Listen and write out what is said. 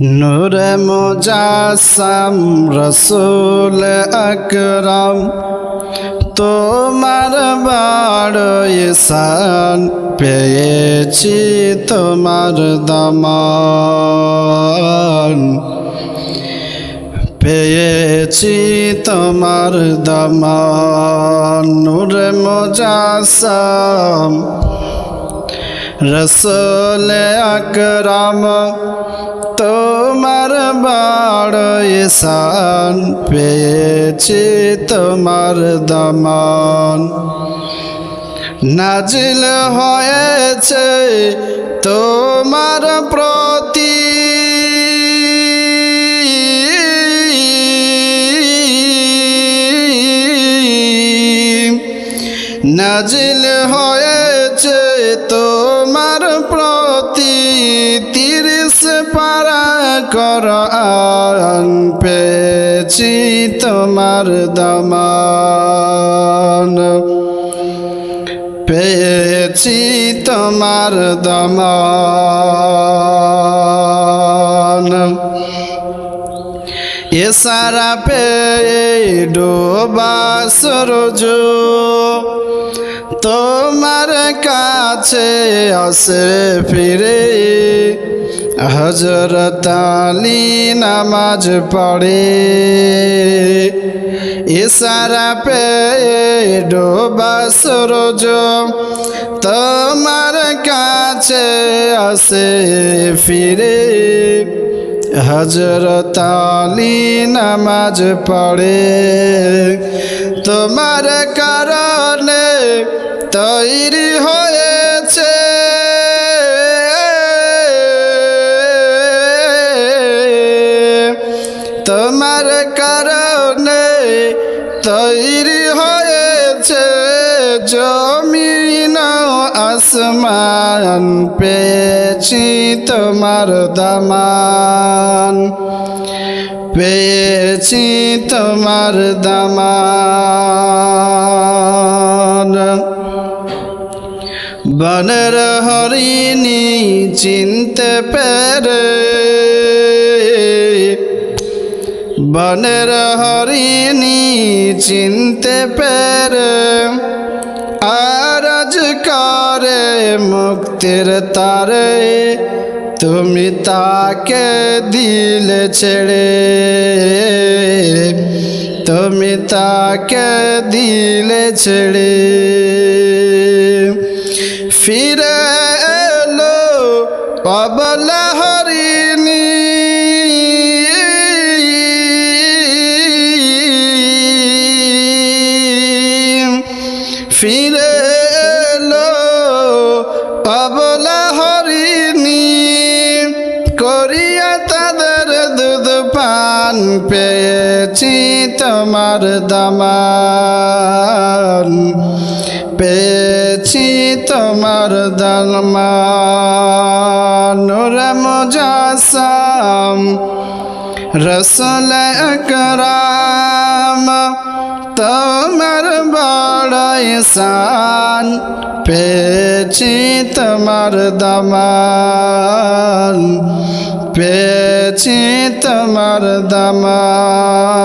নূরে মুজাসম রসুল আকরাম, তোমার বড় ইসান পেয়েছি তোমার দমান। পেয়েছি তোমার দমান। নূরে মুজাসম রসুল আকরাম তোমার বড় ইসান পেয়েছি তোমার দমান। নাজিল হয়েছে তোমার প্রতি। নাজিল হয়েছে তোমার প্রতি তিরিশ পারা কর পেয়েছি তোমার দমান। পেয়েছি তোমার দমান। এসারা পে ডোবা সরজ। তোমার কাছে আসে ফিরে হজরত আলী নামাজ পড়ে। ইশারা পে ডোবা তোমার কাছে আসে ফিরে। হজরত আলী নামাজ পড়ে। তোমার কারণে তৈরি হয়েছে। তোমার কারণে তৈরি হয়েছে জমিন আসমান পেয়েছি তোমার দামান। পেয়েছি তোমার দামান। বনের হরিণী চিনতে পেরে। বনের হরিণী চিনতে পেরে। আরজ মুক্তির তারে তুমি তাকে দিলে ছেড়ে। তুমি তাকে দিলে ছেড়ে। ফিরে এলো অবলা এলো অবলা হরিণী করিয়া তাদের দুধ পান পেয়েছি তোমার দামান। পেয়েছি তোমার দামান। রে মুজাসাম রসুল আকরাম তোমার বড় পেছি তোমার দামান পেছি তোমার দামান।